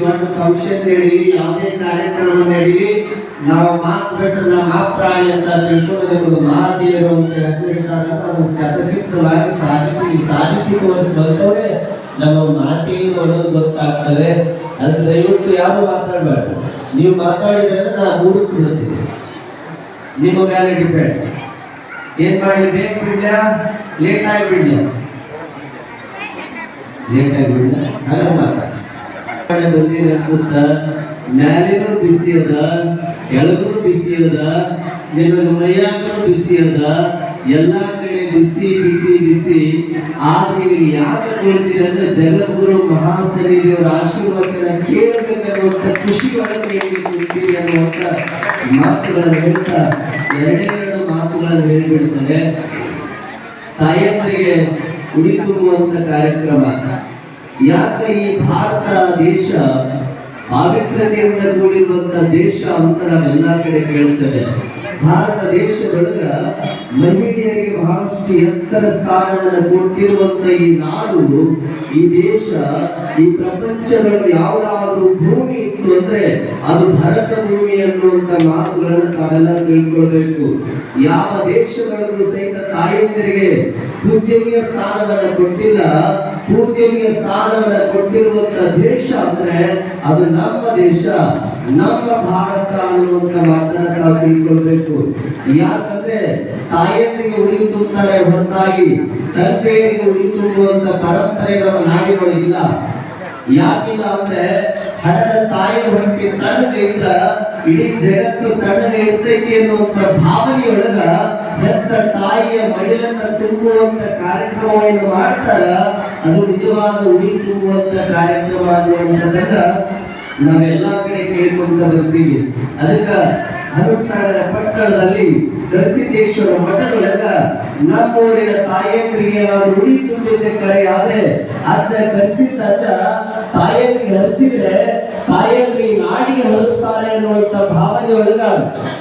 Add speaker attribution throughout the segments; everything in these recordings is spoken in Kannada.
Speaker 1: ದೊಡ್ಡ ಫಂಕ್ಷನ್ ನಡೀಲಿ ಯಾವುದೇ ಕಾರ್ಯಕ್ರಮ ನಡೀಲಿ ನಾವು ಮಾತು ಬಿಟ್ಟರೆ ಮಾಪ್ರಾಣಿ ಅಂತ ತಿಳ್ಕೊಂಡು ಮಹಾದೇವರು ಅಂತ ಹೆಸರು ಅಂತ ಅದನ್ನು ಸಾಧಿಸಿ ಸಾಧಿಸಿ ತೋರಿಸುವಂಥವ್ರೆ ನಮ್ಮ ಮಾತೆಯರು ಅನ್ನೋದು ಗೊತ್ತಾಗ್ತದೆ. ಅದಕ್ಕೆ ದಯವಿಟ್ಟು ಯಾರು ಮಾತಾಡಬೇಡ ನೀವು ಮಾತಾಡಿದ್ರೆ ನಾನು ಮೂಡಕ್ಕೆ ಬಿಡುತ್ತೀನಿ ನಿಮ್ಮ ಮೇಲೆ ಡಿಪೆಂಡ್ ಏನ್ ಮಾಡಿ ಬೇಕು ಬಿಡ್ಲ? ಲೇಟ್ ಆಗಿಬಿಡ್ಲ ಲೇಟ್ ಆಗಿಬಿಡ್ಲ ಹಾಗೆ ಮಾತಾಡ ಬಂದಿದೆ ಅನ್ಸುತ್ತ ಮ್ಯಾಲಿನೂ ಬಿಸಿ ಅದ ಕೆಳಗೂ ಬಿಸಿ ಅದ ನಿಮಗೆ ಮೈಯಾಗೂ ಬಿಸಿ ಅದ ಎಲ್ಲಾ ಕಡೆ ಬಿಸಿ ಬಿಸಿ ಬಿಸಿ. ಆದ್ರೆ ನೀವು ಯಾಕೆ ಅಂದ್ರೆ ಜಗದ್ಗುರು ಮಹಾಸನಿ ದೇವರ ಆಶೀರ್ವಚನ ಕೇಳಬೇಕನ್ನುವಂತ ಖುಷಿ ಕೊಡ್ತೀರಿ ಅನ್ನುವಂತ ಮಾತುಗಳನ್ನು ಹೇಳ್ತಾ ಎರಡೆರಡು ಎರಡು ಮಾತುಗಳನ್ನು ಹೇಳ್ಬಿಡ್ತಾರೆ ತಾಯಂದ್ರಿಗೆ ಉಡಿ ಕಾರ್ಯಕ್ರಮ. ಯಾಕೆ ಈ ಭಾರತ ದೇಶ ಪಾವಿತ್ರ್ಯತೆಯಿಂದ ಕೂಡಿರುವಂತಹ ದೇಶ ಅಂತ ನಾವೆಲ್ಲ ಕಡೆ ಕೇಳ್ತೇವೆ. ಭಾರತ ದೇಶದೊಳಗ ಮಹಿಳೆಯರಿಗೆ ಬಹಳಷ್ಟು ಎತ್ತರ ಸ್ಥಾನವನ್ನು ಕೊಟ್ಟಿರುವಂತ ಈ ನಾಡು, ಈ ದೇಶ, ಈ ಪ್ರಪಂಚದೊಳಗೆ ಯಾವುದಾದ್ರೂ ಭೂಮಿ ಇತ್ತು ಅಂದ್ರೆ ಅದು ಭರತ ಭೂಮಿ ಅನ್ನುವಂತ ಮಾತುಗಳನ್ನು ತಾವೆಲ್ಲ ತಿಳ್ಕೊಳ್ಬೇಕು. ಯಾವ ದೇಶಗಳಲ್ಲೂ ಸಹಿತ ತಾಯಂದಿರಿಗೆ ಪೂಜನೀಯ ಸ್ಥಾನವನ್ನು ಕೊಟ್ಟಿಲ್ಲ. ಪೂಜನೀಯ ಸ್ಥಾನವನ್ನು ಕೊಟ್ಟಿರುವಂತ ದೇಶ ಅಂದ್ರೆ ಅದು ನಮ್ಮ ದೇಶ, ನಮ್ಮ ಭಾರತ ಅನ್ನುವಂತ ಮಾತನ್ನ ನಾವು ತಿಳ್ಕೊಳ್ಬೇಕು. ಯಾಕಂದ್ರೆ ತಾಯಂದಿಗೆ ಉಳಿ ತುಂಬುತ್ತಾರೆ ಹೊರತಾಗಿ, ತಂದೆಯರಿಗೆ ಉಳಿ ತುಂಬುವಂತ ಪರಂಪರೆ ನಮ್ಮ ನಾಡಿನೊಳಗಿಲ್ಲ. ಯಾಕಿಲ್ಲ ಅಂದ್ರೆ ಹಣದ ತಾಯಿ ಹೊಂಟಿ ತಣ್ಣಗೆ ಇದ್ರ ಇಡೀ ಜಗತ್ತು ತಣ್ಣಗೆ ಇರ್ತೈತಿ ಅನ್ನುವಂತ ಭಾವನೆಯೊಳಗ ಹೆತ್ತ ತಾಯಿಯ ಮಡಿಲನ್ನ ತುಂಬುವಂತ ಕಾರ್ಯಕ್ರಮವನ್ನು ಮಾಡ್ತಾರ, ಅದು ನಿಜವಾದ ಉಡಿ ತುಂಬುವಂತ ಕಾರ್ಯಕ್ರಮ ಅನ್ನುವಂಥದ್ದನ್ನ ನಾವೆಲ್ಲಾ ಕಡೆ ಕೇಳ್ಕೊಂತ ಬರ್ತೀವಿ. ಅದಕ್ಕ ಹನುಸಾಗರ ಪಟ್ಟಣದಲ್ಲಿ ಗರಸಿದ್ದೇಶ್ವರ ಮಠದೊಳಗ ನಮ್ಮೂರಿನ ತಾಯಂದ್ರಿಗೆ ನಾವು ನುಡಿ ತುಂಬಿದ್ದೆ ಕರೆ. ಆದ್ರೆ ಅಜ್ಜ ಕರೆಸಿದ್ದ ಅಜ್ಜ ತಾಯಂದ್ರಿಗೆ ಹರಿಸಿದ್ರೆ ತಾಯಂದ್ರಿ ನಾಡಿಗೆ ಹರಿಸ್ತಾರೆ ಅನ್ನುವಂತ ಭಾವನೆ ಒಳಗ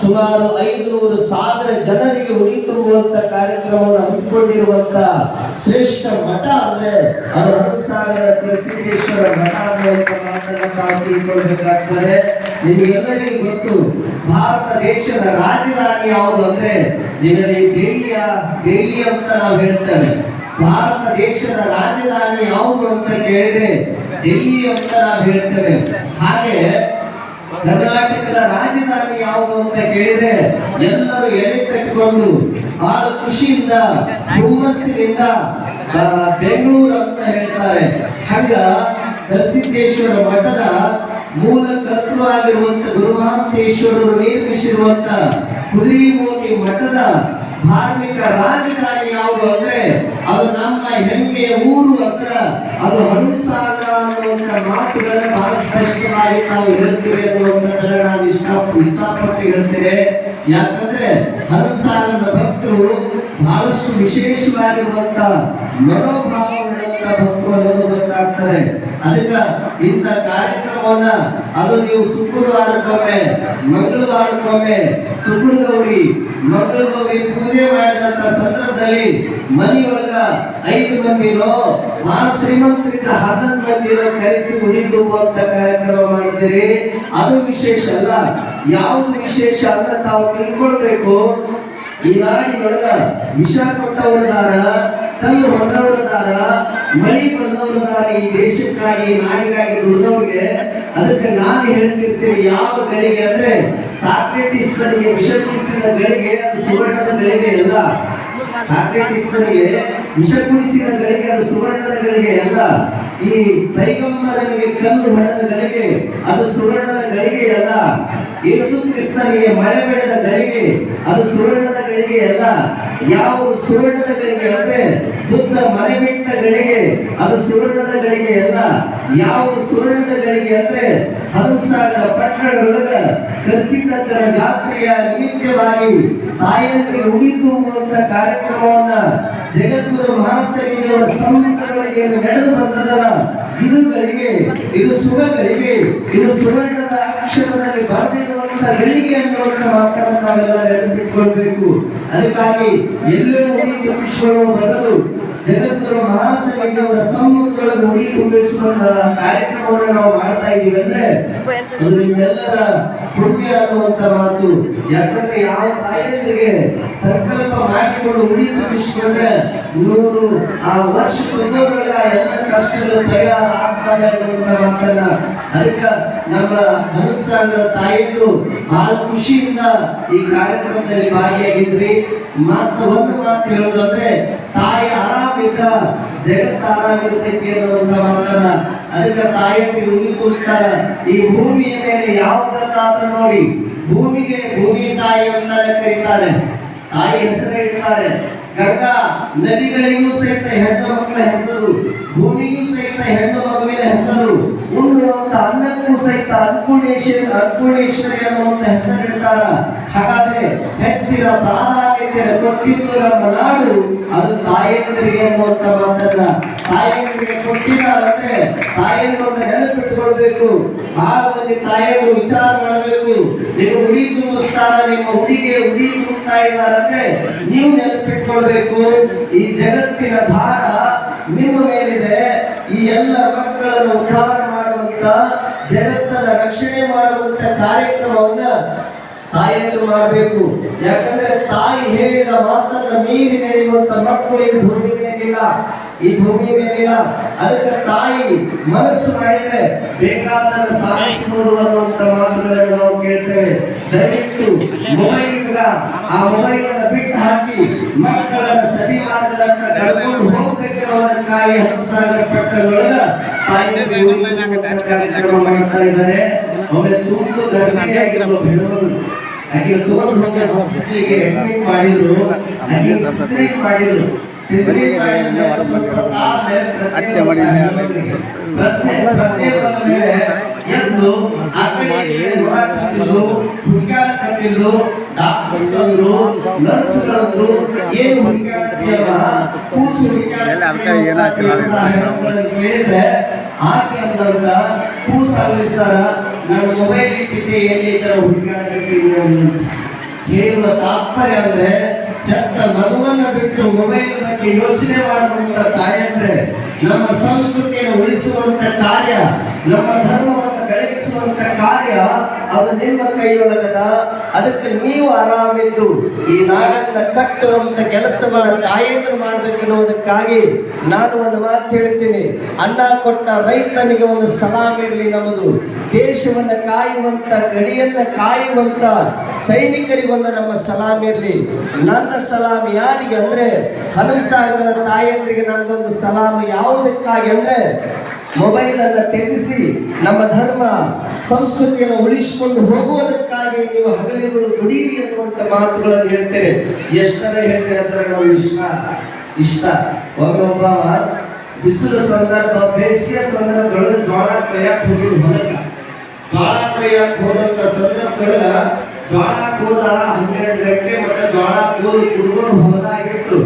Speaker 1: ಸುಮಾರು ಐದುನೂರು ಸಾವಿರ ಜನರಿಗೆ ಉಳಿ ತುಂಬುವಂತ ಕಾರ್ಯಕ್ರಮವನ್ನು ಹಮ್ಮಿಕೊಂಡಿರುವಂತ ಶ್ರೇಷ್ಠ ಮಠ ಅಂದ್ರೆ ಅದು ಹರಸಾಗರ ಕರಸಿದ್ದೇಶ್ವರ ಮಠ ಅನ್ನುವಂತ ಮಾತನ್ನ ತಾವು ನಿಮಗೆಲ್ಲರಿಗೂ ಗೊತ್ತು, ಭಾರತ ದೇಶದ ರಾಜಧಾನಿ ಯಾವುದು ಅಂದ್ರೆ ನಿಮಗೆ ದೆಹಲಿಯ ದೆಹಲಿ ಅಂತ ನಾವು ಹೇಳ್ತೇವೆ. ಭಾರತ ದೇಶದ ರಾಜಧಾನಿ ಯಾವುದು ಅಂತ ಕೇಳಿದ್ರೆ ಡೆಲ್ಲಿ ಅಂತ ನಾವು ಹೇಳ್ತೇವೆ. ಹಾಗೆ ಕರ್ನಾಟಕದ ರಾಜಧಾನಿ ಯಾವುದು ಅಂತ ಕೇಳಿದ್ರೆ ಎಲ್ಲರೂ ಎಲೆ ಕಟ್ಟಿಕೊಂಡು ಬಹಳ ಖುಷಿಯಿಂದ, ಹುಮ್ಮಸ್ಸಿನಿಂದ ಬೆಂಗಳೂರು ಅಂತ ಹೇಳ್ತಾರೆ. ಹಂಗ ನರಸಿದ್ದೇಶ್ವರ ಮಠದ ಮೂಲ ತತ್ವ ಆಗಿರುವಂತ ಗುರುಮಹಾಂತೇಶ್ವರರು ನಿರ್ಮಿಸಿರುವಂತ ಕುದುರೆಮೋತಿ ಮಠದ ಧಾರ್ಮಿಕ ರಾಜಧಾನಿ ಯಾವುದು ಅಂದ್ರೆ ಅದು ನಮ್ಮ ಹೆಮ್ಮೆಯ ಊರು ಹತ್ರ. ಅದು ಹನುಸಾಗರ ಅನ್ನುವಂತ ಮಾತುಗಳನ್ನು ಬಹಳ ಸ್ಪಷ್ಟವಾಗಿ ನಾವು ಹೇಳ್ತೀವಿ ಅನ್ನುವಂಥದ್ದನ್ನ ನಾನು ಇಷ್ಟ ಇಚ್ಛಾಪಟ್ಟು ಹೇಳ್ತೇನೆ ಯಾಕಂದ್ರೆ ಹನುಸಾಗರದ ಭಕ್ತರು ಬಹಳಷ್ಟು ವಿಶೇಷವಾಗಿರುವಂತ ಮನೋಭಾವ ಭಕ್ತರು ಅನ್ನೋದು ಗೊತ್ತಾಗ್ತಾರೆ. ಅದಕ್ಕ ಇಂಥ ಕಾರ್ಯಕ್ರಮವನ್ನ ಅದು ನೀವು ಶುಕ್ರವಾರಕ್ಕೊಮ್ಮೆ, ಮಂಗಳವಾರಕ್ಕೊಮ್ಮೆ ಶುಕ್ರಗೌರಿ, ಮಂಗಳಗೌರಿ ಪೂಜೆ ಮಾಡಿದಂತ ಸಂದರ್ಭದಲ್ಲಿ ಮನೆಯೊಳಗ ಐದು ಮಂದಿನೋ ಬಹಳ ಶ್ರೀಮಂತರಿಂದ ಹನ್ನೊಂದು ಮಂದಿನೋ ಕರೆಸಿ ಉಳಿದು ಅಂತ ಕಾರ್ಯಕ್ರಮ ಮಾಡಿದಿರಿ ಅದು ವಿಶೇಷ ಅಲ್ಲ. ಯಾವುದು ವಿಶೇಷ ಅಂತ ತಾವು ತಿಳ್ಕೊಳ್ಬೇಕು. ಈ ನಾಡಿನೊಳಗ ವಿಷ ಕೊಟ್ಟವರದಾರ. ಕಲ್ಲು ಹೊಡೆದವರದಾರ, ಮಳಿ ಬಂದವರದಾರ ಈ ದೇಶಕ್ಕಾಗಿ ನಾಡಿಗಾಗಿ ದುಡಿದವ್ರಿಗೆ, ಅದಕ್ಕೆ ನಾನು ಹೇಳ್ತಿರ್ತೀವಿ ಯಾವ ಗಳಿಗೆ ಅಂದ್ರೆ ಸಾಕ್ರೆಟಿಸ್ಟರಿಗೆ ವಿಷ ಕುಡಿಸಿದ ಗಳಿಗೆ ಅದು ಸುವರ್ಣದ ಗಳಿಗೆ ಅಲ್ಲ. ಸಾಕ್ರೆಟಿಸ್ಟರಿಗೆ ವಿಷ ಕುಡಿಸಿದ ಗಳಿಗೆ ಅದು ಸುವರ್ಣದ ಗಳಿಗೆ ಅಲ್ಲ. ಈ ಪೈಗಂಬರನಿಗೆ ಕಲ್ಲು ಹೊಡೆದ ಗಳಿಗೆ ಅದು ಸುವರ್ಣದ ಗಳಿಗೆ ಅಲ್ಲ. ಯೇಸು ಕ್ರಿಸ್ತನಿಗೆ ಮಳೆ ಬೆಳೆದ ಗಳಿಗೆ ಅದು ಸುವರ್ಣದ ಗಳಿಗೆ ಅಲ್ಲ, ಯಾವ ಸುವರ್ಣದ ಗಳಿಗೆ ಅಂದ್ರೆ ಬುದ್ಧ ಮನೆ ಬಿಟ್ಟ ಗಳಿಗೆ ಅದು ಸುವರ್ಣದ ಗಳಿಗೆ ಅಲ್ಲ. ಯಾವ ಸುವರ್ಣದ ಗಳಿಗೆ ಅಂದ್ರೆ ಹಂಸಾಗರ ಪಟ್ಟಣದೊಳಗ ಕರ್ಸಿದ್ದಚ್ಚರ ಜಾತ್ರೆಯ ನಿಮಿತ್ತವಾಗಿ ತಾಯಂದ್ರಿಗೆ ತುಂಬುವಂತ ಕಾರ್ಯಕ್ರಮವನ್ನ ಜಗದ್ಗುರು ಮಹಾಸಮಿತಿಯವರ ಸಂತಗಳಿಗೆ ನಡೆದು ಬಂದದಲ್ಲ, ಇದು ಗಳಿಗೆ, ಇದು ಸುಖ ಗಳಿಗೆ ಇದು ಸುವರ್ಣದ ಅಕ್ಷರದಲ್ಲಿ ಬರೆದಿರುವಂತ ಗಳಿಗೆ ಅನ್ನುವಂತ ಮಾತನ್ನು ನಾವೆಲ್ಲ ನೆನಪಿಟ್ಕೊಳ್ಬೇಕು. ಅದಕ್ಕಾಗಿ ಎಲ್ಲೋ ಉಡಿ ತುಂಬಿಸುವ ಬದಲು ಜಗದ್ಗುರು ಮಹಾಸಭೆಯವರ ಸಮ್ಮುಖದೊಳಗೆ ಉಡಿ ತುಂಬಿಸುವ ಕಾರ್ಯಕ್ರಮವನ್ನು ನಾವು ಮಾಡ್ತಾ ಇದ್ದೀವಿ ಅಂದ್ರೆ ಅದು ನಿಮ್ಮೆಲ್ಲರ ಪುಣ್ಯ ಅನ್ನುವಂತ ಮಾತು. ಯಾಕಂದ್ರೆ ಯಾವ ತಾಯಿಯಂದ್ರಿಗೆ ಸಂಕಲ್ಪ ಮಾಡಿಕೊಂಡು ಉಡಿ ತುಂಬಿಸಿಕೊಂಡ್ರೆ ನೂರು, ಆ ವರ್ಷ ತುಂಬೊಳಗ ಎಲ್ಲ ಕಷ್ಟಗಳು ಪರಿಹಾರ ಆಗ್ತವೆ ಅನ್ನುವಂತ ಮಾತನ್ನ. ಅದಕ್ಕೆ ನಮ್ಮ ಹನುಸಾಗರ ತಾಯಿಯರು ಬಹಳ ಖುಷಿಯಿಂದ ಈ ಕಾರ್ಯಕ್ರಮದಲ್ಲಿ ಭಾಗಿಯಾಗಿದ್ರಿ. ಮತ್ತ ಒಂದು ಮಾತು ಹೇಳೋದಂದ್ರೆ ತಾಯಿ ಆರಾಮಿದ್ರ ಜಗತ್ತ ಆರಾಮಿರ್ತೈತಿ ಅನ್ನುವಂತ ಮಾತನ್ನ ಅದಕ್ಕೆ ತಾಯಿಯಲ್ಲಿ ಉಳಿ ತುಂಬ್ತಾರ ಈ ಭೂಮಿಯ ಮೇಲೆ ಯಾವುದನ್ನಾದ್ರೂ ನೋಡಿ, ಭೂಮಿಗೆ ಭೂಮಿ ತಾಯಿ ಅಂತಾನೆ ಕರೀತಾರೆ. ತಾಯಿ ಹೆಸರು ಇಡ್ತಾರೆ ಗಂಗಾ ನದಿಗಳಿಗೂ ಸಹಿತ ಹೆಣ್ಣು ಮಕ್ಕಳ ಹೆಸರು. ಭೂಮಿಗೂ ಸಹಿತ ಹೆಣ್ಣು ಮಗುವಿನ ಹೆಸರು ಉಣ್ಣುವಂತ ಅನ್ನಕ್ಕೂ ಸಹಿತ ಅನ್ನಪೂರ್ಣೇಶ್ವರಿ ಅನ್ನಪೂರ್ಣೇಶ್ವರಿ ಅನ್ನುವಂತ ಹೆಸರು ಇಡ್ತಾರ. ಹಾಗಾದ್ರೆ ಹೆಚ್ಚಿನ ಪ್ರಾಧಾನ್ಯತೆಯನ್ನು ಕೊಟ್ಟಿದ್ದು ನಮ್ಮ ನಾಡು, ಅದು ತಾಯಂದ್ರಿಗೆ ಅನ್ನುವಂತ ಮಾತನ್ನ ತಾಯಂದ್ರಿಗೆ ಕೊಟ್ಟಿದ್ದಾರಂತೆ. ತಾಯಿಯನ್ನು ಒಂದು ನೆನಪಿಟ್ಟುಕೊಳ್ಬೇಕು ಆರು ಮಂದಿ ವಿಚಾರ ಮಾಡಬೇಕು. ನಿಮ್ಮ ಉಡಿ ತುಂಬಿಸ್ತಾರ, ನಿಮ್ಮ ಹುಡಿಗೆ ಉಡಿ ತುಂಬುತ್ತಾ ಇದ್ದಾರಂತೆ. ನೀವು ನೆನಪಿಟ್ಕೊಳ್ಬೇಕು. ಈ ಜಗತ್ತಿನ ಭಾರ ನಿಮ್ಮ ಮೇಲಿದೆ. ಈ ಎಲ್ಲ ಮಕ್ಕಳನ್ನು ಉದ್ಧಾರ ಮಾಡುವಂತ, ಜಗತ್ತನ್ನ ರಕ್ಷಣೆ ಮಾಡುವಂತ ಕಾರ್ಯಕ್ರಮವನ್ನ ತಾಯಿಯನ್ನು ಮಾಡಬೇಕು. ಯಾಕಂದ್ರೆ ತಾಯಿ ಹೇಳಿದ ಮಾತನ್ನ ಮೀರಿ ನಡೆಯುವಂತ ಮಕ್ಕಳು ಭೂಮಿ ಈ ಭೂಮಿ ಮೇಲಿಲ್ಲ. ಅದಕ್ಕೆ ತಾಯಿ ಮನಸ್ಸು ಮಾಡಿದ್ರೆ ಬೇಕಾದ ಸಾಧಿಸಬಹುದು ಅನ್ನುವಂತ ಮಾತುಗಳನ್ನು ನಾವು ಕೇಳ್ತೇವೆ. ದಯವಿಟ್ಟು ಮೊಬೈಲ್ ಇಂದ ಆ ಮೊಬೈಲ್ ಅನ್ನು ಬಿಟ್ಟು ಹಾಕಿ ಮಕ್ಕಳನ್ನು ಸರಿ ಮಾರ್ಗದತ್ತ ಕರ್ಕೊಂಡು ಹೋಗ್ಬೇಕಿರುವುದಕ್ಕಾಗಿ ಹಂಸಾಗರ ಪಟ್ಟಣದೊಳಗ ತಾಯಿ ಕಾರ್ಯಕ್ರಮ ಮಾಡ್ತಾ ಇದ್ದಾರೆ. ಒಮ್ಮೆ ತುಂಬ ಗರ್ಭಿಣಿಯಾಗಿರುವ ಹೆಣ್ಣು ಆಕೆ ತಗೊಂಡು ಹೋಗಿ ಹಾಸ್ಪಿಟಲ್ಗೆ ಅಡ್ಮಿಟ್ ಮಾಡಿದ್ರು ಆಕೆ ಮಾಡಿದ್ರು ಸಿಸೇರಿಯನ್ ಮಾಡಿದ್ರೆ ಸ್ವಲ್ಪ ಆದ್ಮೇಲೆ
Speaker 2: ಹತ್ಯೆ ಮಾಡಿ.
Speaker 1: ಪ್ರಜ್ಞೆ ಪ್ರಜ್ಞೆ ಬಂದ ಮೇಲೆ ಎದ್ದು ಆ ಕಡೆ ನೋಡಕತ್ತಿದ್ಲು ಹುಡುಕಾಡಕತ್ತಿದ್ಲು ಡಾಕ್ಟರ್ಸ್ ಅಂದ್ರು ನರ್ಸ್ಗಳಂದ್ರು ಏನು ಹುಡುಕಾಡ್ತೀಯಮ್ಮ ಕೂಸು. ಹುಡುಕಾಡ್ತೀಯ ಕೇಳಿದ್ರೆ ಆಕೆ ಅಂದವ್ರನ್ನ ಕೂಸಲ್ಲಿ ಸರ ನಾನು ಮೊಬೈಲ್ ಇಟ್ಟಿದ್ದೆ, ಎಲ್ಲಿ ಈ ಹುಡುಕಾಡಕತ್ತೀನಿ ಅಂತ. ಹೇಳುವ ತಾತ್ಪರ್ಯ ಅಂದ್ರೆ ಹೆತ್ತ ಮಗುವನ್ನ ಬಿಟ್ಟು ಮೊಬೈಲ್ ಬಗ್ಗೆ ಯೋಚನೆ ಮಾಡುವಂತ ತಾಯಂದ್ರೆ ನಮ್ಮ ಸಂಸ್ಕೃತಿಯನ್ನು ಉಳಿಸುವಂತ ಕಾರ್ಯ, ನಮ್ಮ ಧರ್ಮವನ್ನು ಬೆಳಗಿಸುವಂತ ಕಾರ್ಯ ಅದು ನಿಮ್ಮ ಕೈಯೊಳಗದ. ಅದಕ್ಕೆ ನೀವು ಆರಾಮಿದ್ದು. ಈ ನಾಡನ್ನ ಕಟ್ಟುವಂತ ಕೆಲಸವನ್ನ ತಾಯಂದ್ರು ಮಾಡ್ಬೇಕನ್ನುವುದಕ್ಕಾಗಿ ನಾನು ಒಂದು ಮಾತು ಹೇಳ್ತೀನಿ. ಅನ್ನ ಕೊಟ್ಟ ರೈತನಿಗೆ ಒಂದು ಸಲಾಮ್ ಇರಲಿ ನಮ್ಮದು. ದೇಶವನ್ನ ಕಾಯುವಂತ, ಗಡಿಯನ್ನ ಕಾಯುವಂತ ಸೈನಿಕರಿಗೊಂದು ನಮ್ಮ ಸಲಾಮ್ ಇರಲಿ. ನನ್ನ ಸಲಾಮ್ ಯಾರಿಗೆ ಅಂದ್ರೆ ಹನುಮಸಾಗರದ ತಾಯಂದ್ರಿಗೆ ನಂದೊಂದು ಸಲಾಮ್ ಯಾವುದಕ್ಕಾಗಿ ಅಂದ್ರೆ ಮೊಬೈಲ್ ಅನ್ನು ತ್ಯಜಿಸಿ, ನಮ್ಮ ಧರ್ಮ ಸಂಸ್ಕೃತಿಯನ್ನು ಉಳಿಸಿಕೊಂಡು ಹೋಗುವುದಕ್ಕಾಗಿ ನೀವು ಹಗಲಿಗಳು ದುಡೀರಿ ಎನ್ನುವಂತ ಮಾತುಗಳನ್ನು ಹೇಳ್ತೇನೆ. ಎಷ್ಟರ ಹೇಳಿ ಹೇಳ್ತಾರೆ ನಾವು ಇಷ್ಟ. ಇಷ್ಟ ಒಬ್ಬ ಬಿಸಿಲು ಸಂದರ್ಭ, ಬೇಸಿಗೆ ಸಂದರ್ಭಗಳು ಜ್ವಾಳ ಪ್ರಯಾಕ್ ಹೋಗಿದ್ದು ಹೊಲಕ್ಕ ಜ್ವಾಳ ಪ್ರಯಾಕ್ ಹೋದಂತ ಸಂದರ್ಭದೊಳಗ ಜೋಳ ಕೂದ ಹನ್ನೆರಡು ಗಂಟೆ ಮಟ್ಟ ಜೋಳ ಕೂದು ಕುಡುಗರು ಹೊಲದಾಗಿಟ್ಟು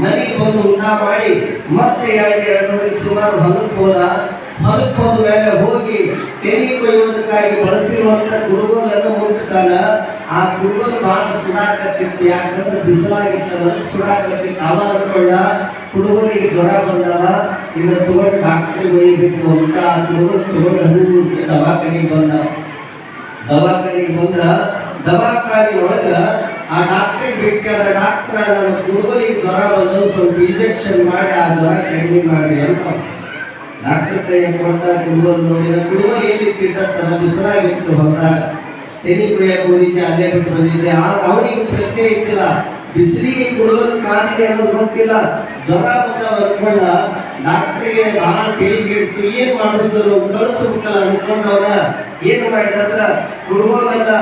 Speaker 1: ಮನೆಗೆ ಬಂದು ಊಟ ಮಾಡಿ ಮತ್ತೆ ಎರಡು ಎರಡು ಸುಮಾರು ಹೊಲಕ್ಕೆ ಹೋದ ಹೊಲಕ್ಕೆ ಹೋದ ಮೇಲೆ ಹೋಗಿ ತೆನಿ ಕೊಯ್ಯುವುದಕ್ಕಾಗಿ ಬಳಸಿರುವಂತ ಕುಡುಗೋಲನ್ನು ಮುಟ್ಟುತ್ತಾನ ಆ ಕುಡುಗೋಲು ಬಹಳ ಸುಡಾಕತ್ತಿತ್ತು. ಯಾಕಂದ್ರೆ ಬಿಸಿಲಾಗಿತ್ತು ಅದಕ್ಕೆ ಸುಡಾಕತ್ತಿತ್ತು. ಅವ ಅನ್ಕೊಂಡ ಕುಡುಗೋಲಿಗೆ ಜ್ವರ ಬಂದವ ಇದನ್ನ ತಗೊಂಡು ಡಾಕ್ಟ್ರಿಗೆ ಒಯ್ಯಬೇಕು ಅಂತ ಆ ಕುಡುಗೋಲು ತಗೊಂಡು ಹಣ್ಣು ದವಾಖಾನಿಗೆ ಬಂದ ದವಾಖಾನಿಗೆ ಬಂದ ದವಾಖಾನೆ ಒಳಗ ಆ ಡಾಕ್ಟರ್ ಬೇಕಾದ ಡಾಕ್ಟರ್ ನನ್ನ ಕುಡುಗೋಲಿಗೆ ಜ್ವರ ಬಂದು ಸ್ವಲ್ಪ ಇಂಜೆಕ್ಷನ್ ಮಾಡಿ ಆ ಜ್ವರ ಕಡಿಮೆ ಮಾಡಿ ಅಂತ ಡಾಕ್ಟರ್ ಕೈಗೆ ಕೊಟ್ಟ ಕುಡುಗೋಲು ನೋಡಿದ ಕುಡುಗೋಲು ಎಲ್ಲಿ ತಿಟ್ಟತ್ತಲ್ಲ ಬಿಸಿಲಾಗಿತ್ತು ಹೊರದಾಗ ತೆನಿ ಕುಯ್ಯಕ್ಕೆ ಹೋಗಿದ್ದೆ, ಅಲ್ಲೇ ಬಿಟ್ಟು ಬಂದಿದ್ದೆ. ಆ ಅವನಿಗೆ ಪ್ರತ್ಯೇಕ ಇತ್ತಿಲ್ಲ ಬಿಸಿಲಿಗೆ ಕುಡುಗೋಲು ಕಾದಿದೆ ಅನ್ನೋದು ಗೊತ್ತಿಲ್ಲ. ಜ್ವರ ಬಂದ ಅನ್ಕೊಂಡ ಡಾಕ್ಟರ್ಗೆ ಬಹಳ ತೆರಿಗೆ ಇಡ್ತು ಏನ್ ಮಾಡುದು ನಾವು ಕಳಿಸ್ಬೇಕಲ್ಲ ಅನ್ಕೊಂಡವ್ರ ಏನ್ ಮಾಡಿದ ಅಂದ್ರ ಕುಡುಗೋಲನ್ನ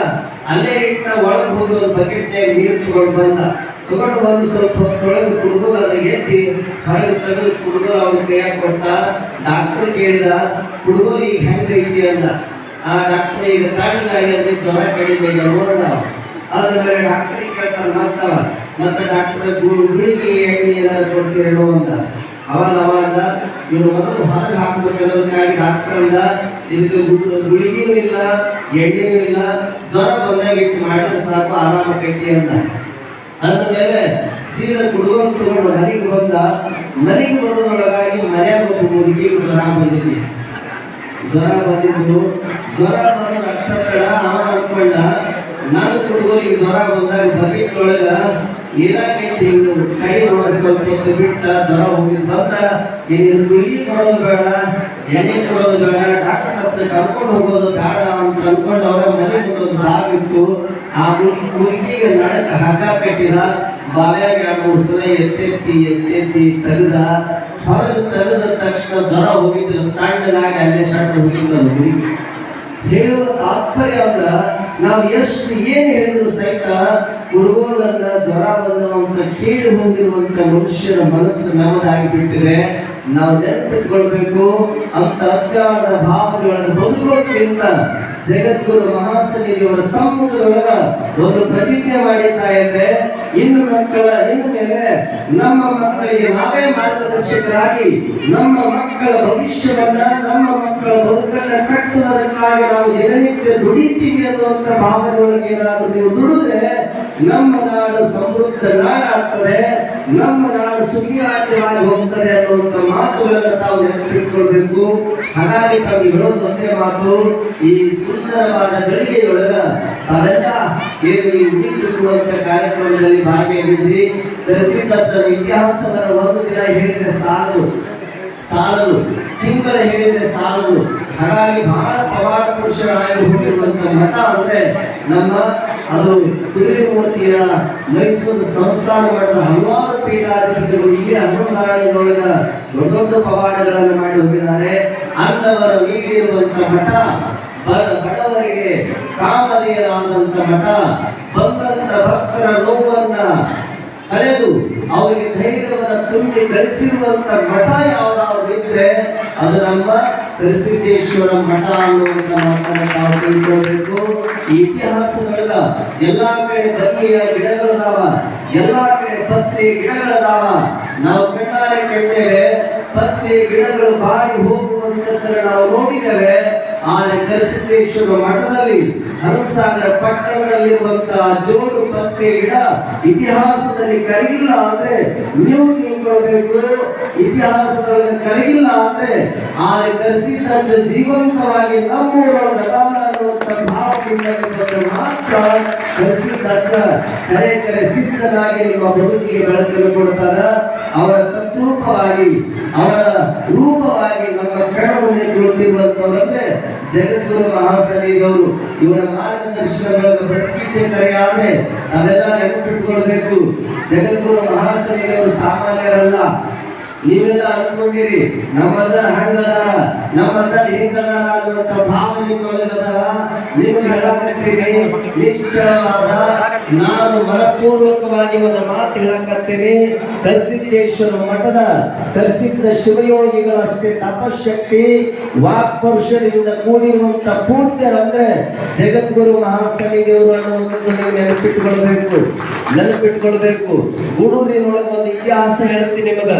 Speaker 1: ಅಲ್ಲೇ ಇಟ್ಟ ಒಳಗೆ ಹೋಗಿ ಒಂದು ಬಕೆಟ್ ನೀರು ತಗೊಂಡು ಬಂದ. ತಗೊಂಡು ಬಂದು ಸ್ವಲ್ಪ ತೊಳೆದು ಕುಡಿದು ಅದನ್ನ ಎತ್ತಿ ಹೊರಗೆ ತೆಗೆದು ಕುಡುಗು ಅವ್ನ ಕೈಯಾಗ ಕೊಟ್ಟ. ಡಾಕ್ಟರ್ ಕೇಳಿದ ಕುಡುಗು ಈಗ ಹೆಂಗೈತಿ ಅಂದ. ಆ ಡಾಕ್ಟರ್ ಈಗ ತಣ್ಣಗಾಗಿ ಅಂದ್ರೆ ಜ್ವರ ಕಡಿಮೆ ಅಂತ ಅಂದ ಮೇಲೆ ಡಾಕ್ಟರ್ ಕೇಳ್ತಾನೆ ಮತ್ತವ. ಮತ್ತೆ ಡಾಕ್ಟರ್ ಗುಳಿಗೆ ಎಣ್ಣೆ ಏನಾದ್ರು ಕೊಡ್ತೀರೇನೋ ಅಂತ ಅವಾಗ ಅವಾಗ ಇವ್ರು ಮೊದಲು ಹೊರಗೆ ಹಾಕ್ಬೇಕು ಅನ್ನೋದಕ್ಕಾಗಿ ಡಾಕ್ಟರ್ ಅಂದ ಇದಕ್ಕೆ ಗುಳಿಗೆನೂ ಇಲ್ಲ, ಎಣ್ಣೆನೂ ಇಲ್ಲ, ಜ್ವರ ಬಂದಾಗ ಇಟ್ಟು ಮಾಡಿದ್ರೆ ಸಾಕು, ಆರಾಮಕ್ಕೈತಿ ಅಂತ. ಅಂದಮೇಲೆ ಸೀದಾ ಕುಡುಗನ್ ತಗೊಂಡು ಮನೆಗೆ ಬಂದ, ಮನೆಗೆ ಬರೋದ್ರೊಳಗಾಗಿ ಮನೆಯಾಗ ಒಬ್ಬ ಜ್ವರ ಬಂದಿದ್ದೆ ಜ್ವರ ಬಂದಿದ್ದು, ಜ್ವರ ಬರೋದು ಅಷ್ಟ ಅವ ಅನ್ಕೊಂಡ ನನ್ನ ಕುಡುಗೋರಿಗೆ ಜ್ವರ ಬಂದಾಗ ಬಕೆಟ್ ಒಳಗ ನೀರಾಗೈತಿ ಹಿಂಗ ಕೈ ನೋಡಿ ಸ್ವಲ್ಪ ಬಿಟ್ಟ ಜ್ವರ ಹೋಗಿ ಬಂದ್ರ ಏನಿದು ಗುಳಿಗೆ ಕೊಡೋದು ಬೇಡ, ಎಣ್ಣೆ ಕೊಡೋದು ಬೇಡ, ಡಾಕ್ಟರ್ ಹತ್ರ ಕರ್ಕೊಂಡು ಹೋಗೋದು ಬೇಡ ಅಂತ ಅನ್ಕೊಂಡು ಅವರ ಮನೆ ಮುಂದೊಂದು ಬಾಗಿತ್ತು ಆ ಮುದುಕಿಗೆ ನಡಕ ಹಗ ಕಟ್ಟಿದ ಎರಡು ಮೂರು ಸಲ ಎತ್ತೆತ್ತಿ ಎತ್ತೆತ್ತಿ ತೆಗೆದ. ಹೊರಗೆ ತೆಗೆದ ತಕ್ಷಣ ಜ್ವರ ಹೋಗಿದ್ದು ತಾಂಡಲಾಗಿ ಅಲ್ಲೇ ಸಣ್ಣ ಹೋಗಿದ್ದು ಹೇಳೋದು ತಾತ್ಪರ್ಯ ಅಂದ್ರ ನಾವು ಎಷ್ಟು ಏನು ಹೇಳಿದ್ರು ಸಹಿತ ಹುಡುಗೋಲನ್ನ ಜ್ವರ ಬಂದವಂತ ಕೇಳಿ ಹೋಗಿರುವಂತ ಮನುಷ್ಯರ ಮನಸ್ಸು ನಮ್ಮದಾಗಿ ಬಿಟ್ಟಿದೆ ನಾವು ನೆನಪಿಟ್ಕೊಳ್ಬೇಕು. ಅಂತ ಅಜ್ಞಾನದ ಭಾವನೆಗಳನ್ನು ಬದುಕೋದ್ರಿಂದ ಜಗದ್ಗುರು ಮಹಾಸನಿಯವರ ಸಮ್ಮುಖದೊಳಗ ಒಂದು ಪ್ರತಿಜ್ಞೆ ಮಾಡಿದ್ದ ಇದ್ರೆ ಇನ್ನು ಮಕ್ಕಳ, ಇನ್ನು ಮೇಲೆ ನಮ್ಮ ಮಕ್ಕಳಿಗೆ ನಾವೇ ಮಾರ್ಗದರ್ಶಕರಾಗಿ ನಮ್ಮ ಮಕ್ಕಳ ಭವಿಷ್ಯವನ್ನ, ನಮ್ಮ ಮಕ್ಕಳ ಬದುಕನ್ನ ಕಟ್ಟುವುದಕ್ಕಾಗಿ ನಾವು ದಿನನಿತ್ಯ ದುಡಿತೀವಿ ಅನ್ನುವಂತ ಭಾವನೆಯೊಳಗೆ ಏನಾದರೂ ನೀವು ದುಡಿದ್ರೆ ನಮ್ಮ ನಾಡು ಸಮೃದ್ಧ ನಾಡಾಗ್ತದೆ. ನಮ್ಮ ನಾಡು ಸುಗ್ಗಿ ರಾಜ್ಯವಾಗಿ ಹೋಗ್ತದೆ ಅನ್ನುವಂಥ ಮಾತುಗಳನ್ನು ತಾವು ನೆನಪಿಟ್ಕೊಳ್ಬೇಕು. ಹಾಗಾಗಿ ತಾವು ಹೇಳೋದು ಒಂದೇ ಮಾತು, ಈ ಸುಂದರವಾದ ಗಳಿಗೆಯೊಳಗ ತಾವೆಲ್ಲ ಏನು ಈ ಉಡಿ ತುಂಬುವಂತ ಕಾರ್ಯಕ್ರಮದಲ್ಲಿ ಭಾಗಿಯಾಗಿದ್ರಿ ದರ್ಶಿತಜ್ಜನ ಇತಿಹಾಸವನ್ನು ಒಂದು ದಿನ ಹೇಳಿದ್ರೆ ಸಾಲದು ಸಾಲದು, ತಿಂಗಳ ಹೇಳಿದ್ರೆ ಸಾಲದು. ಹಾಗಾಗಿ ಬಹಳ ಪವಾಡ ಪುರುಷರಾಗಿ ಹೋಗಿರುವಂತ ಮಠ ಅಂದ್ರೆ ನಮ್ಮ ಅದು ತಿರುಗುವತಿಯ ಮೈಸೂರು ಸಂಸ್ಥಾನ ಮಠದ ಹಲವಾರು ಪೀಠಾಧಿಪತಿಗಳು ಇಲ್ಲಿ ಹನುಮನಾಡಿನೊಳಗ ದೊಡ್ಡ ದೊಡ್ಡ ಪವಾಡಗಳನ್ನು ಮಾಡಿ ಹೋಗಿದ್ದಾರೆ. ಅನ್ನವರು ನೀಡಿರುವಂತಹ ಮಠ ಬಡ ಬಡವರಿಗೆ ಕಾಮಧೇಯರಾದಂಥ ಮಠ ಬಂದಂತ ಭಕ್ತರ ನೋವನ್ನ ಕಳೆದು ಅವರಿಗೆ ಧೈರ್ಯವನ್ನು ತುಂಬಿ ಗಳಿಸಿರುವಂತ ಮಠ ಯಾವ್ದಾದ್ರು ಇದ್ರೆ ಅದು ನಮ್ಮ ಕರಿಸಿದ್ದೇಶ್ವರ ಮಠ ಅನ್ನುವಂತ ಮಾತನ್ನ ನಾವು ತಿಳ್ಕೊಳ್ಬೇಕು. ಇತಿಹಾಸಗಳ ಎಲ್ಲಾ ಕಡೆ ಬನ್ನಿಯ ಗಿಡಗಳದಾವ, ಎಲ್ಲಾ ಕಡೆ ಪತ್ರಿ ಗಿಡಗಳದಾವ. ನಾವು ಕಣ್ಣಾರೆ ಕಂಡೇವೆ ಪತ್ರಿ ಗಿಡಗಳು ಬಾಡಿ ಹೋಗುವಂತದ್ದನ್ನು ನಾವು ನೋಡಿದ್ದೇವೆ. ಆದರೆ ಕರಿಸಿದ್ದೇಶ್ವರ ಮಠದಲ್ಲಿ ಹರಸಾಗರ ಪಟ್ಟಣದಲ್ಲಿರುವಂತಹ ಜೋಡು ಪತ್ತೆ ಗಿಡ ಇತಿಹಾಸದಲ್ಲಿ ಕರಗಿಲ್ಲ ಅಂದ್ರೆ ನೀವು ತಿಳ್ಕೊಳ್ಬೇಕು. ಇತಿಹಾಸದೊಳಗೆ ಕರಗಿಲ್ಲ ಅಂದ್ರೆ ಆದರೆ ಕರೆಸಿದ್ದ ಜೀವಂತವಾಗಿ ನಮ್ಮೂರೊಳಗೆ ಭಾವದಿಂದಲೇ ಬಂದ್ರೆ ಮಾತ್ರ ಕರೆಸಿದ್ದ ಕರೆ ಕರೆ ಸಿದ್ಧನಾಗಿ ನಿಮ್ಮ ಬದುಕಿಗೆ ಬೆಳಕನ್ನು ಕೊಡ್ತಾರ. ಅವರ ತದ್ರೂಪವಾಗಿ ಅವರ ರೂಪವಾಗಿ ನಮ್ಮ ಕಣ ಮುಂದೆ ಕುಳಿತಿರುವಂತವರಂದ್ರೆ ಜಗದ್ಗುರು ಮಹಾಸನಿಗವರು ಇವರ ಮಾರ್ಗದರ್ಶನಗಳನ್ನು ಬದುಕಿದ್ದೆ ಕರೆ ಆದ್ರೆ ಅದೆಲ್ಲ ನೆನಪಿಟ್ಕೊಳ್ಬೇಕು. ಜಗದ್ಗುರು ಮಹಾಸನಿಗವರು ಸಾಮಾನ್ಯರಲ್ಲ. ನೀವೆಲ್ಲ ಅನ್ಕೊಂಡಿರಿ, ನಮ್ಮದ ಹಂಗದಾರ ನಮ್ಮದ ಹಿಂಗದಾರ ಅನ್ನುವಂತ ಭಾವನೆ ನಿಮ್ಮೊಳಗದ ನೀವು ಹೇಳಕತ್ತೀನಿ ನಿಶ್ಚಲವಾದ, ನಾನು ಮನಪೂರ್ವಕವಾಗಿ ಒಂದು ಮಾತು ಹೇಳಕತ್ತೀನಿ. ಕರ್ಸಿದ್ದೇಶ್ವರ ಮಠದ ಕರ್ಸಿದ್ದ ಶಿವಯೋಗಿಗಳಷ್ಟೇ ತಪಶಕ್ತಿ, ವಾಕ್ಪರುಷರಿಂದ ಕೂಡಿರುವಂತ ಪೂಜ್ಯರಂದ್ರೆ ಜಗದ್ಗುರು ಮಹಾಸನಿದೇವರು ಅನ್ನೋದನ್ನು ನೀವು ನೆನಪಿಟ್ಕೊಳ್ಬೇಕು. ನೆನಪಿಟ್ಕೊಳ್ಬೇಕು. ಗುಡೂರಿನೊಳಗೆ ಒಂದು ಇತಿಹಾಸ ಹೇಳ್ತೀನಿ ನಿಮಗ.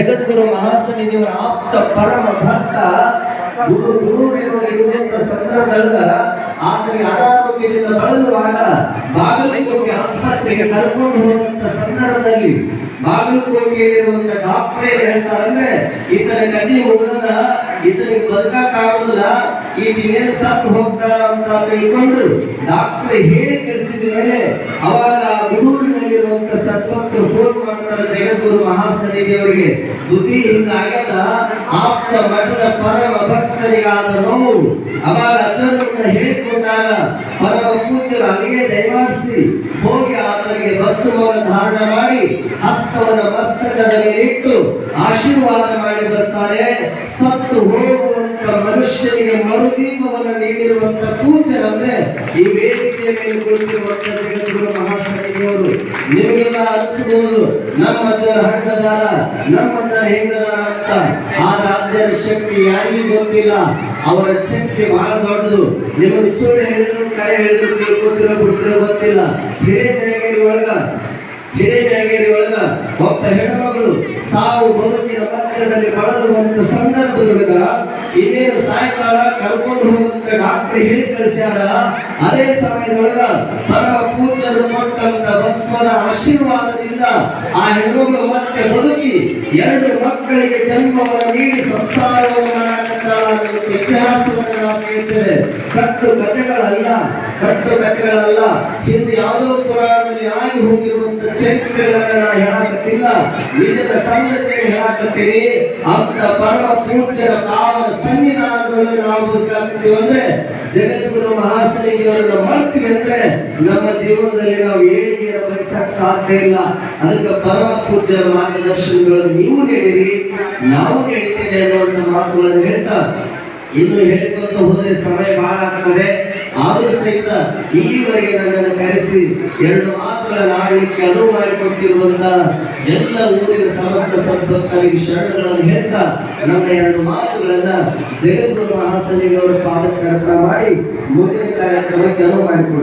Speaker 1: ಜಗದ್ಗುರು ಮಹಾಸನಿದೇವರ ಆಪ್ತ ಪರಮ ಭಕ್ತ ಇರುವಂತ ಸಂದರ್ಭದಲ್ಲ ಆತನಿಗೆ ಅನಾರೋಗ್ಯದಿಂದ ಬಳಲುವಾಗ ಬಾಗಲಕೋಟೆ ಆಸ್ಪತ್ರೆಗೆ ಕರ್ಕೊಂಡು ಹೋದಂತ ಸಂದರ್ಭದಲ್ಲಿ ಬಾಗಲಕೋಟೆಯಲ್ಲಿರುವಂತ ಡಾಕ್ಟರ್ ಏನ್ ಹೇಳ್ತಾರಂದ್ರೆ, ಈತನ ಗತಿ ಮುಗಿದ ಈತನಿಗೆ ಈ ಈತನೇನು ಸತ್ತು ಹೋಗ್ತಾರ ಅಂತ ತಿಳ್ಕೊಂಡು ಡಾಕ್ಟರ್ ಹೇಳಿ ಕಳಿಸಿದ ಮೇಲೆ ಅವಾಗ ಜಗದ್ಗುರು ಮಹಾಸನಿದೇವರಿಗೆ ಬುದ್ಧಿ ಹಿಂಗಾಗ್ಯದ ಆಪ್ತ ಮಠದ ಪರಮ ಭಕ್ತರಿಗಾದ ನೋವು ಅವಾಗ ಅಚ್ಚರಿಂದ ಹೇಳಿಕೊಂಡಾಗ ಪರಮ ಪೂಜ್ಯರು ಅಲ್ಲಿಯೇ ದಯಮಾಡಿಸಿ ಹೋಗಿ ಆತನಿಗೆ ಬಸ್ಸುವನ್ನು ಧಾರಣ ಮಾಡಿ ಹಸ್ತವನ್ನು ಮಸ್ತಕದ ಮೇಲಿಟ್ಟು ಆಶೀರ್ವಾದ ಮಾಡಿ ಬರ್ತಾರೆ. ಸತ್ತು ಹೋಗುವಂತ ಮನುಷ್ಯನಿಗೆ ಮರುದೀಪವನ್ನು ನೀಡಿರುವಂತ ಪೂಜ್ಯರಂದ್ರೆ ಈ ವೇದಿಕೆಯ ಮೇಲೆ ಕುಳಿತಿರುವಂತ ಜಗದ್ಗುರು ಮಹಾಸನಿದೇವರು ನಿಮಗೆಲ್ಲ ಅನಿಸಬಹುದು ನಮ್ಮ ಜನ ಹಂಗದಾರ ನಮ್ಮ ಜನ ಹೆಂಗದಾರ ಅಂತ. ಆ ರಾಜ್ಯದ ಶಕ್ತಿ ಯಾರಿಗೂ ಗೊತ್ತಿಲ್ಲ. ಅವರ ಶಕ್ತಿ ಬಹಳ ದೊಡ್ಡದು. ನಿಮಗೆ ಸುಳ್ಳು ಹೇಳಿದ್ರು, ಕರೆ ಹೇಳಿದ್ರು ತಿಳ್ಕೊತಿರೋ ಬಿಡ್ತಿರೋ ಗೊತ್ತಿಲ್ಲ. ಹಿರೇಬೇಗೇರಿ ಒಳಗ ಹಿರೇಬೇಗೇರಿ ಒಳಗ ಒಬ್ಬ ಹೆಣ್ಣುಮಗಳು ಸಾವು ಬದುಕಿನ ಮಧ್ಯದಲ್ಲಿ ಬಳಲುವಂತ ಸಂದರ್ಭದೊಳಗ ಇನ್ನೇನು ಸಾಯಂಕಾಲ ಕರ್ಕೊಂಡು ಹೋಗುವಂತ ಡಾಕ್ಟರ್ ಹೇಳಿ ಕಳಿಸ್ಯಾರ, ಅದೇ ಸಮಯದೊಳಗ ಪರಮ ಪೂಜ್ಯರು ಕೊಟ್ಟಂತ ಬಸವನ ಆಶೀರ್ವಾದದಿಂದ ಆ ಹೆಣ್ಣುಮಗಳು ಮತ್ತೆ ಬದುಕಿ ಎರಡು ಮಕ್ಕಳಿಗೆ ಜನ್ಮವನ್ನು ನೀಡಿ ಸಂಸಾರವನ್ನು ಇತಿಹಾಸವನ್ನು ನಾವು ಕೇಳ್ತೇವೆ. ಕಟ್ಟು ಕಥೆಗಳಲ್ಲ ಕಟ್ಟು ಕಥೆಗಳಲ್ಲ. ಹಿಂದೆ ಯಾವುದೋ ಪುರಾಣದಲ್ಲಿ ಆಗಿ ಹೋಗಿರುವಂತ ಚರಿತ್ರೆಗಳನ್ನ ನಾ ಹೇಳಕತ್ತಿಲ್ಲ ನಿಜದ ಸಂಗತಿಯನ್ನು ಹೇಳಾಕತ್ತೀರಿ ಅಂತ ಪರಮ ಪೂಜ್ಯರ ಪಾವನ ಸನ್ನಿಧಾನದಲ್ಲಿ ನಾವು ಬದುಕಾಗ್ತೀವಿ ಅಂದ್ರೆ ಜಗದ್ಗುರು ಮಹಾಸನಿಗೆಯವರನ್ನ ಮರ್ತೀವಿ ಅಂದ್ರೆ ನಮ್ಮ ಜೀವನದಲ್ಲಿ ನಾವು ಏಳಿಗೆಯ ಬಯಸಕ್ ಸಾಧ್ಯ ಇಲ್ಲ. ಅದಕ್ಕೆ ಪರಮ ಪೂಜ್ಯರ ಮಾರ್ಗದರ್ಶನಗಳನ್ನು ನೀವು ನೀಡಿರಿ, ನಾವು ನೀಡಿದ್ದೇವೆ ಅನ್ನುವಂಥ ಮಾತುಗಳನ್ನು ಹೇಳ್ತಾ ಇನ್ನು ಹೇಳಿಕೊಂತ ಹೋದ್ರೆ ಸಮಯ ಬಹಳ ಆಗ್ತದೆ. ಆದರೂ ಸಹಿತ ಇಲ್ಲಿವರೆಗೆ ನನ್ನನ್ನು ಕರೆಸಿ ಎರಡು ಮಾತುಗಳನ್ನು ಆಡಲಿಕ್ಕೆ ಅನುವು ಮಾಡಿಕೊಟ್ಟಿರುವಂತ ಎಲ್ಲ ಊರಿನ ಸಮಸ್ತ ಸಂಪತ್ತರಿಗೆ ಶರಣಗಳನ್ನು ಹೇಳ್ತಾ ನನ್ನ ಎರಡು ಮಾತುಗಳನ್ನ ಜಗದ್ಗುರು ಮಹಾಸನಿಗೆ ಅವರು ಮಾಡಿ, ಮುಂದಿನ ಕಾರ್ಯಕ್ರಮಕ್ಕೆ ಅನುವು ಮಾಡಿಕೊಡ್ತಾರೆ